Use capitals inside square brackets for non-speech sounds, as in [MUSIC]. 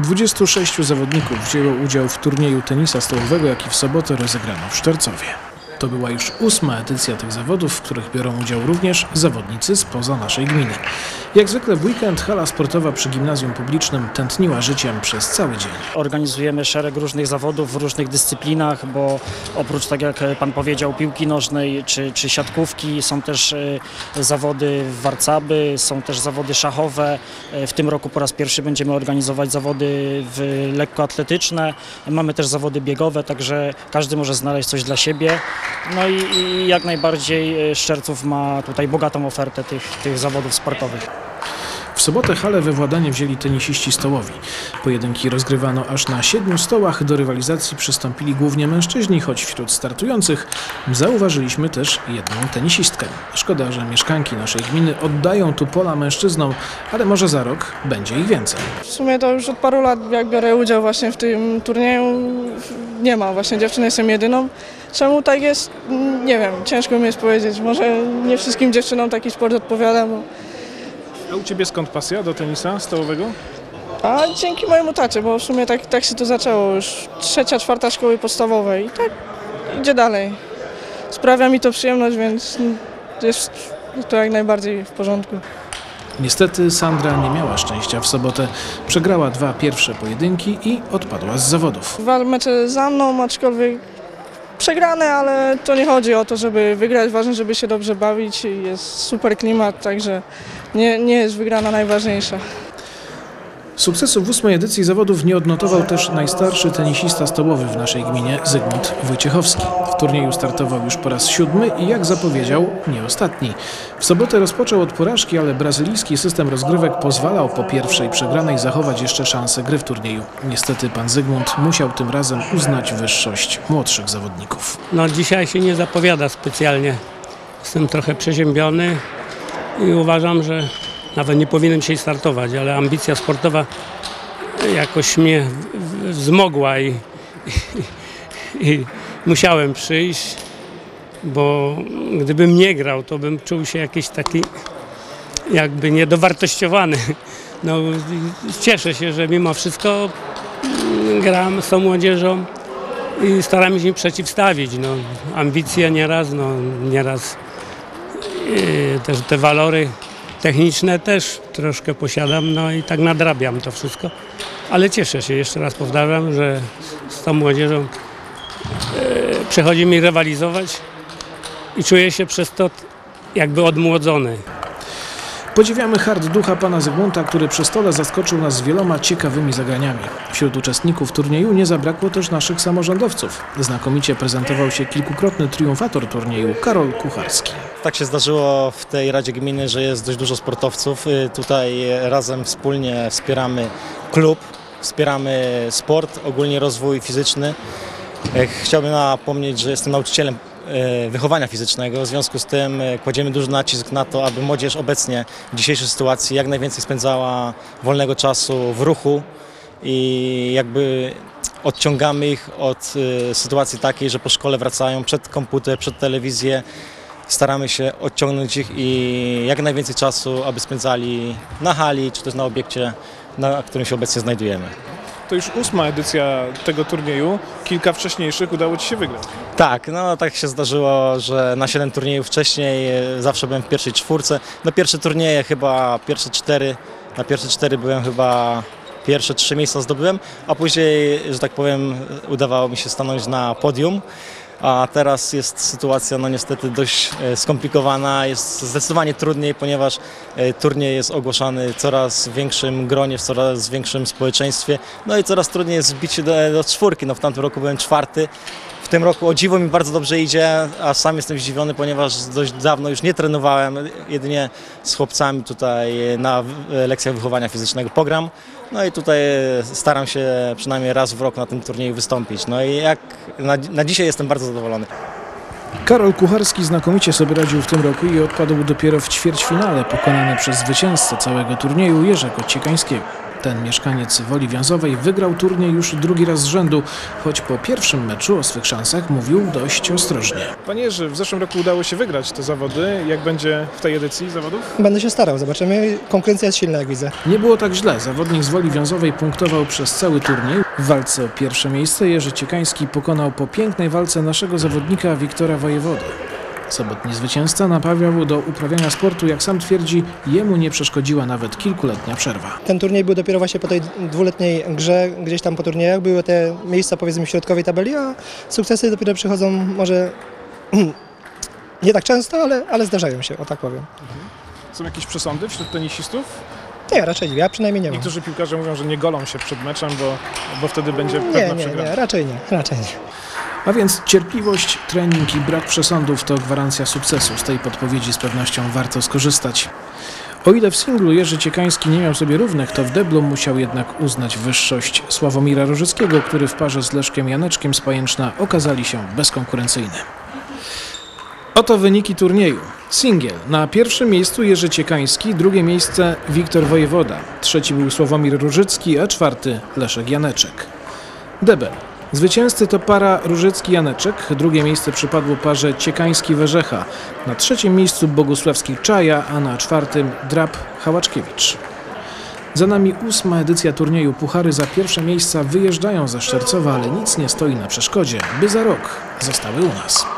26 zawodników wzięło udział w turnieju tenisa stołowego, jaki w sobotę rozegrano w Szczercowie. To była już ósma edycja tych zawodów, w których biorą udział również zawodnicy spoza naszej gminy. Jak zwykle w weekend hala sportowa przy gimnazjum publicznym tętniła życiem przez cały dzień. Organizujemy szereg różnych zawodów w różnych dyscyplinach, bo oprócz, tak jak Pan powiedział, piłki nożnej czy, czy siatkówki, są też e, zawody warcaby, są też zawody szachowe. E, W tym roku po raz pierwszy będziemy organizować zawody w lekkoatletyczne. Mamy też zawody biegowe, także każdy może znaleźć coś dla siebie. No i, i jak najbardziej e, Szczerców ma tutaj bogatą ofertę tych, tych zawodów sportowych. W sobotę halę we władanie wzięli tenisiści stołowi. Pojedynki rozgrywano aż na siedmiu stołach. Do rywalizacji przystąpili głównie mężczyźni, choć wśród startujących zauważyliśmy też jedną tenisistkę. Szkoda, że mieszkanki naszej gminy oddają tu pola mężczyznom, ale może za rok będzie ich więcej. W sumie to już od paru lat, jak biorę udział właśnie w tym turnieju, nie ma właśnie dziewczyn, jestem jedyną. Czemu tak jest? Nie wiem, ciężko mi jest powiedzieć. Może nie wszystkim dziewczynom taki sport odpowiada, bo... A u Ciebie skąd pasja do tenisa stołowego? a dzięki mojemu tacie, bo w sumie tak, tak się to zaczęło już trzecia, czwarta szkoły podstawowej i tak idzie dalej. Sprawia mi to przyjemność, więc jest to jak najbardziej w porządku. Niestety Sandra nie miała szczęścia w sobotę. Przegrała dwa pierwsze pojedynki i odpadła z zawodów. Dwa mecze za mną, aczkolwiek przegrane, ale to nie chodzi o to, żeby wygrać. Ważne, żeby się dobrze bawić. Jest super klimat, także nie, nie jest wygrana najważniejsza. Sukcesu w ósmej edycji zawodów nie odnotował też najstarszy tenisista stołowy w naszej gminie Zygmunt Wojciechowski. W turnieju startował już po raz siódmy i jak zapowiedział, nie ostatni. W sobotę rozpoczął od porażki, ale brazylijski system rozgrywek pozwalał po pierwszej przegranej zachować jeszcze szansę gry w turnieju. Niestety pan Zygmunt musiał tym razem uznać wyższość młodszych zawodników. No dzisiaj się nie zapowiada specjalnie. Jestem trochę przeziębiony i uważam, że nawet nie powinienem dzisiaj startować, ale ambicja sportowa jakoś mnie wzmogła i, i, i musiałem przyjść, bo gdybym nie grał, to bym czuł się jakiś taki jakby niedowartościowany. No, cieszę się, że mimo wszystko gram z tą młodzieżą i staramy się przeciwstawić. No, ambicje nieraz, no, nieraz yy, też te walory techniczne też troszkę posiadam, no i tak nadrabiam to wszystko. Ale cieszę się, jeszcze raz powtarzam, że z tą młodzieżą yy, przychodzi mi rywalizować i czuję się przez to jakby odmłodzony. Podziwiamy hard ducha pana Zygmunta, który przy stole zaskoczył nas wieloma ciekawymi zagraniami. Wśród uczestników turnieju nie zabrakło też naszych samorządowców. Znakomicie prezentował się kilkukrotny triumfator turnieju Karol Kucharski. Tak się zdarzyło w tej Radzie Gminy, że jest dość dużo sportowców. Y, Tutaj razem wspólnie wspieramy klub, wspieramy sport, ogólnie rozwój fizyczny. E, Chciałbym napomnieć, że jestem nauczycielem wychowania fizycznego. W związku z tym e, kładziemy duży nacisk na to, aby młodzież obecnie w dzisiejszej sytuacji jak najwięcej spędzała wolnego czasu w ruchu i jakby odciągamy ich od e, sytuacji takiej, że po szkole wracają przed komputer, przed telewizję. Staramy się odciągnąć ich i jak najwięcej czasu, aby spędzali na hali, czy też na obiekcie, na którym się obecnie znajdujemy. To już ósma edycja tego turnieju. Kilka wcześniejszych udało Ci się wygrać. Tak, no tak się zdarzyło, że na 7 turniejów wcześniej e, zawsze byłem w pierwszej czwórce. No pierwsze turnieje chyba pierwsze cztery, na pierwsze cztery byłem chyba pierwsze trzy miejsca zdobyłem, a później, że tak powiem, udawało mi się stanąć na podium. A teraz jest sytuacja no niestety dość e, skomplikowana, jest zdecydowanie trudniej, ponieważ e, turniej jest ogłaszany coraz większym gronie, w coraz większym społeczeństwie. No i coraz trudniej jest wbić się do, do czwórki. No w tamtym roku byłem czwarty, w tym roku o dziwo mi bardzo dobrze idzie, a sam jestem zdziwiony, ponieważ dość dawno już nie trenowałem, jedynie z chłopcami tutaj na lekcjach wychowania fizycznego pogram. No i tutaj staram się przynajmniej raz w rok na tym turnieju wystąpić. No i jak na, na dzisiaj jestem bardzo zadowolony. Karol Kucharski znakomicie sobie radził w tym roku i odpadł dopiero w ćwierćfinale, pokonany przez zwycięzcę całego turnieju Jerzego Ciekańskiego. Ten mieszkaniec Woli Wiązowej wygrał turniej już drugi raz z rzędu, choć po pierwszym meczu o swych szansach mówił dość ostrożnie. Panie Jerzy, w zeszłym roku udało się wygrać te zawody. Jak będzie w tej edycji zawodów? Będę się starał, zobaczymy. Konkurencja jest silna, jak widzę. Nie było tak źle. Zawodnik z Woli Wiązowej punktował przez cały turniej. W walce o pierwsze miejsce Jerzy Ciekański pokonał po pięknej walce naszego zawodnika Wiktora Wojewodę. Sobotni zwycięzca napawiał do uprawiania sportu, jak sam twierdzi, jemu nie przeszkodziła nawet kilkuletnia przerwa. Ten turniej był dopiero właśnie po tej dwuletniej grze, gdzieś tam po turniejach. Były te miejsca powiedzmy w środkowej tabeli, a sukcesy dopiero przychodzą może [CLEARS THROAT] nie tak często, ale, ale zdarzają się, o tak powiem. Są jakieś przesądy wśród tenisistów? Nie, raczej nie, ja przynajmniej nie mam. Niektórzy piłkarze mówią, że nie golą się przed meczem, bo, bo wtedy będzie Nie, pewna nie, przegrana. nie, raczej nie, raczej nie. A więc cierpliwość, trening i brak przesądów to gwarancja sukcesu. Z tej podpowiedzi z pewnością warto skorzystać. O ile w singlu Jerzy Ciekański nie miał sobie równych, to w deblu musiał jednak uznać wyższość Sławomira Rożyckiego, który w parze z Leszkiem Janeczkiem z Pajęczna okazali się bezkonkurencyjne. Oto wyniki turnieju. Singiel. Na pierwszym miejscu Jerzy Ciekański, drugie miejsce Wiktor Wojewoda, trzeci był Sławomir Różycki, a czwarty Leszek Janeczek. Debel. Zwycięzcy to para Różycki-Janeczek, drugie miejsce przypadło parze Ciekański-Werzecha, na trzecim miejscu Bogusławski-Czaja, a na czwartym Drab-Hałaczkiewicz. Za nami ósma edycja turnieju. Puchary za pierwsze miejsca wyjeżdżają ze Szczercowa, ale nic nie stoi na przeszkodzie, by za rok zostały u nas.